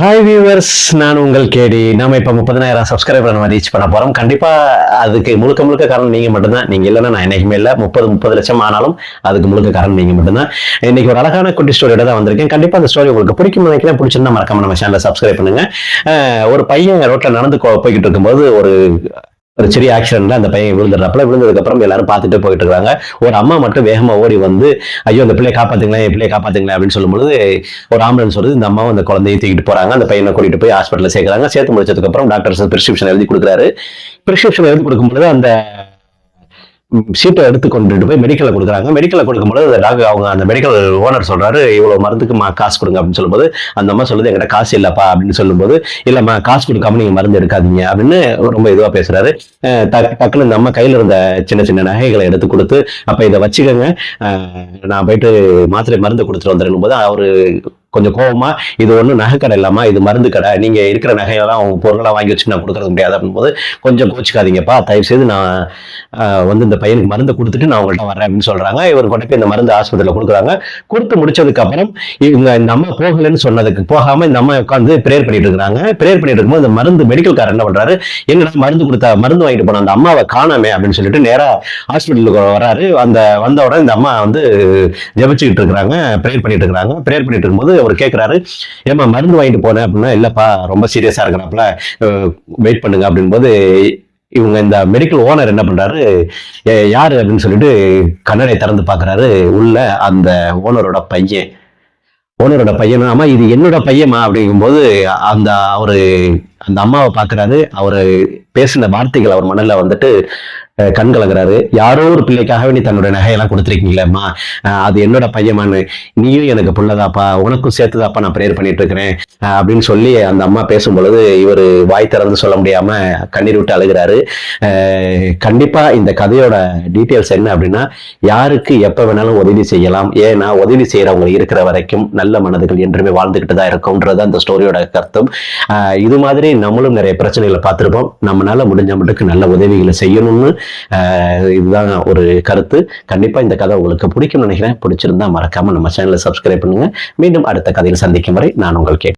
Hi viewers நான் உங்கள் கேடி. நாம இப்போ முப்பதனாயிரம் சப்ஸ்கிரைபர் நம்ம ரீச் பண்ண போகிறோம் கண்டிப்பாக அதுக்கு முழுக்க முழுக்க காரணம் நீங்கள் மட்டும்தான். நீங்கள் இல்லைன்னா நான் என்றைக்குமே இல்லை. முப்பது முப்பது லட்சம் ஆனாலும் அதுக்கு முழுக்க காரணம் நீங்கள் மட்டும்தான். இன்னைக்கு ஒரு அழகான குட்டி ஸ்டோரியோட தான் வந்திருக்கேன். கண்டிப்பாக அந்த ஸ்டோரி உங்களுக்கு பிடிக்கும் நினைக்கிறேன். பிடிச்சிருந்தா மறக்காம நம்ம சேனலை சப்ஸ்கிரைப் பண்ணுங்க. ஒரு பையன் ரோட்டில் நடந்து போய்கிட்டு இருக்கும்போது ஒரு ஒரு சிறிய ஆக்சிடென்ட்ல அந்த பையன் விழுந்துடுறப்பல விழுந்ததுக்கு அப்புறம் எல்லாரும் பார்த்துட்டு போயிட்டு இருக்காங்க. ஒரு அம்மா மட்டும் வேகமாக ஓடி வந்து ஐயோ அந்த பிள்ளையை காப்பாத்துங்களேன் என் பிள்ளையை காப்பாத்துங்களேன் அப்படின்னு சொல்லும்போது ஒரு ஆம்புலன்ஸ் வருது. இந்த அம்மாவும் அந்த குழந்தையை தூக்கிட்டு போறாங்க. அந்த பையனை கூட்டிட்டு போய் ஹாஸ்பிட்டல் சேர்க்குறாங்க. சேர்த்து முடிச்சதுக்கு அப்புறம் டாக்டர் பிரிஸ்கிரிப்ஷன் எழுதி கொடுக்குறாரு. பிரிஸ்கிரிப்ஷன் எழுதி கொடுக்கும்போது அந்த சீட்டை எடுத்து கொண்டுட்டு போய் மெடிக்கலில் கொடுக்குறாங்க. மெடிக்கலில் கொடுக்கும்போது அந்த டாக்டர் அவங்க அந்த மெடிக்கல் ஓனர் சொல்கிறாரு இவ்வளோ மருந்துக்கு மா- காசு கொடுங்க அப்படின்னு சொல்லும்போது அந்த அம்மா சொல்லுது எங்கிட்ட காசு இல்லைப்பா அப்படின்னு சொல்லும்போது இல்லைம்மா காசு கொடுக்காம நீங்கள் மருந்து எடுக்காதீங்க அப்படின்னு ரொம்ப இதுவாக பேசுகிறாரு டக்கு- டக்குன்னு இந்த அம்மா கையில் இருந்த சின்ன சின்ன நகைகளை எடுத்து கொடுத்து அப்போ இதை வச்சுக்கோங்க. நான் போயிட்டு மாத்திரை மருந்து கொடுத்துட்டு வந்துடும் போது அவரு கொஞ்சம் கோபமா இது ஒன்றும் நகை கடை இல்லாமா இது மருந்து கடை நீங்க இருக்கிற நகையெல்லாம் அவங்க பொருளாக வாங்கி வச்சு நான் கொடுக்கறது முடியாது அப்படின்போது கொஞ்சம் கோச்சிக்காதீங்கப்பா தயவு செய்து நான் வந்து இந்த பையனுக்கு மருந்து கொடுத்துட்டு நான் உங்கள்கிட்ட வரேன் அப்படின்னு சொல்றாங்க. இவர் கொண்டு போய் இந்த மருந்து ஆஸ்பத்திரியில் கொடுக்குறாங்க. கொடுத்து முடிச்சதுக்கு அப்புறம் இவங்க இந்த அம்மா போகலைன்னு சொன்னதுக்கு போகாம இந்த அம்மா உட்காந்து பிரேயர் பண்ணிட்டு இருக்காங்க பிரேயர் பண்ணிட்டு இருக்கும்போது இந்த மருந்து மெடிக்கல்காரர் என்ன பண்றாரு? என்னடா மருந்து கொடுத்தா மருந்து வாங்கிட்டு போன அந்த அம்மாவை காணாமே அப்படின்னு சொல்லிட்டு நேரா ஹாஸ்பிட்டலுக்கு வராரு. அந்த வந்த உடனே இந்த அம்மா வந்து ஜெபிச்சுக்கிட்டு இருக்கிறாங்க. ப்ரேயர் பண்ணிட்டு இருக்கிறாங்க. ப்ரேயர் பண்ணிட்டு இருக்கும்போது அவர் கேட்குறாரு ஏமா மருந்து வாங்கிட்டு போனேன் அப்படின்னா இல்லைப்பா ரொம்ப சீரியஸாக இருக்கிறாப்புல வெயிட் பண்ணுங்க அப்படின்போது இவங்க இந்த மெடிக்கல் ஓனர் என்ன பண்றாரு யார் யாரு? அப்படின்னு சொல்லிட்டு கண்ணடை திறந்து பார்க்குறாரு உள்ள அந்த ஓனரோட பையன். ஓனரோட பையன் ஆமா இது என்னோட பையமா அப்படிங்கும்போது அந்த அவரு அந்த அம்மாவை பார்க்குறாரு. அவரு பேசின வார்த்தைகள் அவர் மனதில் வந்துட்டு கண் கலங்குறாரு யாரோ ஒரு பிள்ளைக்காகவே நீ தன்னோட நகையெல்லாம் கொடுத்துருக்கீங்களேம்மா அது என்னோட பையமானு நீயும் எனக்கு புள்ளதாப்பா உனக்கும் சேர்த்துதாப்பா நான் ப்ரேயர் பண்ணிட்டு இருக்கிறேன் அப்படின்னு சொல்லி அந்த அம்மா பேசும் பொழுது இவர் வாய் திறந்து சொல்ல முடியாம கண்ணீர் விட்டு அழுகிறாரு. அஹ், கண்டிப்பா இந்த கதையோட டீட்டெயில்ஸ் என்ன அப்படின்னா யாருக்கு எப்ப வேணாலும் உதவி செய்யலாம். ஏன்னா உதவி செய்யறவங்க இருக்கிற வரைக்கும் நல்ல மனதுகள் என்றுமே வாழ்ந்துகிட்டு தான் இருக்கும்ன்றது அந்த ஸ்டோரியோட கருத்தும். ஆஹ் இது மாதிரி நம்மளும் நிறைய பிரச்சனைகளை பார்த்துருப்போம். நம்மளால முடிஞ்ச மட்டுக்கு நல்ல உதவிகளை செய்யணும்னு ஆஹ் இதுதான் ஒரு கருத்து. கண்டிப்பா இந்த கதை உங்களுக்கு பிடிக்கும்னு நினைக்கிறேன். பிடிச்சிருந்தா மறக்காம நம்ம சேனலை சப்ஸ்கிரைப் பண்ணுங்க. மீண்டும் அடுத்த கதையில் சந்திக்கும் வரை நான் உங்கள் கேட்டேன்